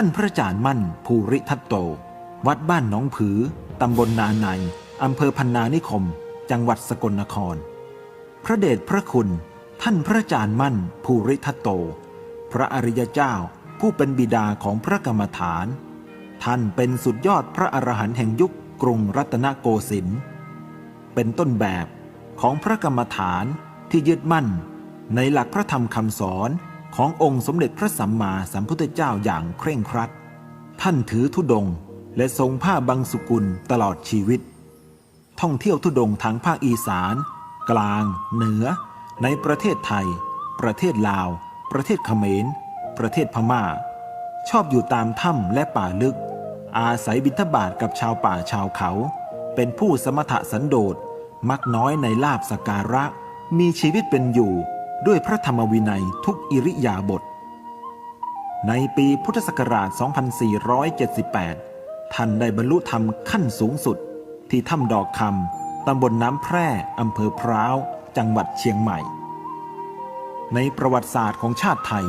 ท่านพระอาจารย์มั่นภูริทัตโต วัดบ้านหนองผือ ตำบลนาในอำเภอพันนานิคม จังหวัดสกลนคร พระเดชพระคุณ ท่านพระอาจารย์มั่นภูริทัตโต พระอริยเจ้าผู้เป็นบิดาของพระกรรมฐาน ท่านเป็นสุดยอดพระอรหันต์แห่งยุคกรุงรัตนโกสินทร์เป็นต้นแบบของพระกรรมฐานที่ยึดมั่นในหลักพระธรรมคำสอน ขององค์สมเด็จพระสัมมาสัมพุทธเจ้าอย่างเคร่งครัด ท่านถือธุดงค์และทรงผ้าบังสุกุลตลอดชีวิต ท่องเที่ยวธุดงค์ทางภาคอีสาน กลาง เหนือ ในประเทศไทย ประเทศลาว ประเทศเขมร ประเทศพม่า ชอบอยู่ตามถ้ำและป่าลึก อาศัยบิณฑบาตกับชาวป่าชาวเขา เป็นผู้สมถะสันโดษมักน้อยในลาบสการะ มีชีวิตเป็นอยู่ ด้วยพระธรรมวินัยทุกอิริยาบถในปีพุทธศักราช 2478 ท่านได้บรรลุธรรมขั้นสูงสุด ที่ถ้ำดอกคำตำบลน้ำแพร่อำเภอพร้าว จังหวัดเชียงใหม่ ในประวัติศาสตร์ของชาติไทย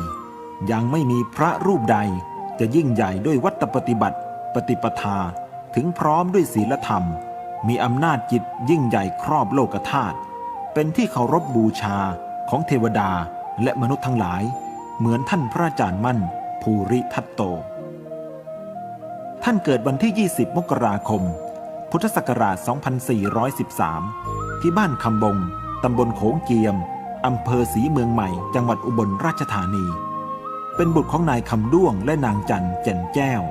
ยังไม่มีพระรูปใดจะยิ่งใหญ่ด้วยวัตปฏิบัติ ปฏิปทาถึงพร้อมด้วยศีลธรรม มีอำนาจจิตยิ่งใหญ่ครอบโลกธาตุเป็นที่เคารพบูชา ของเทวดาและมนุษย์ทั้งหลาย เหมือนท่านพระอาจารย์มั่น ภูริทัตโต ท่านเกิดวันที่ 20 มกราคม พุทธศักราช 2413 ที่บ้านคำบง ตำบลโขงเจียม อำเภอศรีเมืองใหม่ จังหวัดอุบลราชธานี เป็นบุตรของนายคำด้วงและนางจันแจ่นแจ้ว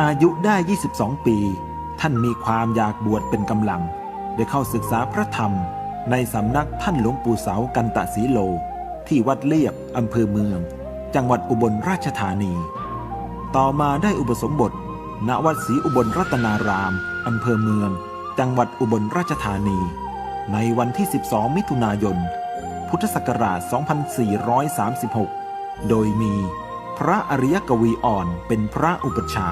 อายุได้ 22 ปี ท่านมีความอยากบวชเป็นกำลัง ได้เข้าศึกษาพระธรรม ในสำนักท่านหลวงปู่เสากันตะสีโล ที่วัดเลียบอำเภอเมือง จังหวัดอุบลราชธานี ต่อมาได้อุปสมบท ณวัดศรีอุบลรัตนารามอำเภอเมือง จังหวัดอุบลราชธานี ในวันที่ 12 มิถุนายน พุทธศักราช 2436 โดยมีพระอริยกวีอ่อนเป็นพระอุปชา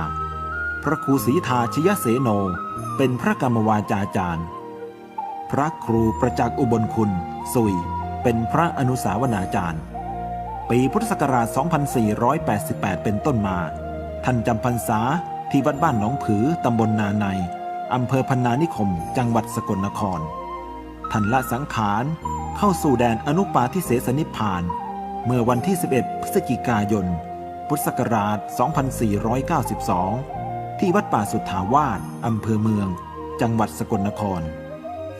พระครูศรีทาชยเสโน เป็นพระกรรมวาจาจารย์ พระครูประจักษ์อุบลคุณ สุย เป็นพระอนุสาวนาจารย์ ปีพุทธศักราช 2488 เป็นต้นมา ท่านจำพรรษาที่วัดบ้านหนองผือตำบลนาในอำเภอพันนานิคม จังหวัดสกลนคร ท่านละสังขารเข้าสู่แดนอนุปาทิเสสนิพพาน เมื่อวันที่ 11 พฤศจิกายน พุทธศักราช 2492 ที่วัดป่าสุทธาวาสอำเภอเมือง จังหวัดสกลนคร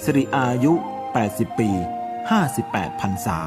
สิริอายุ 80 ปี 58พรรษา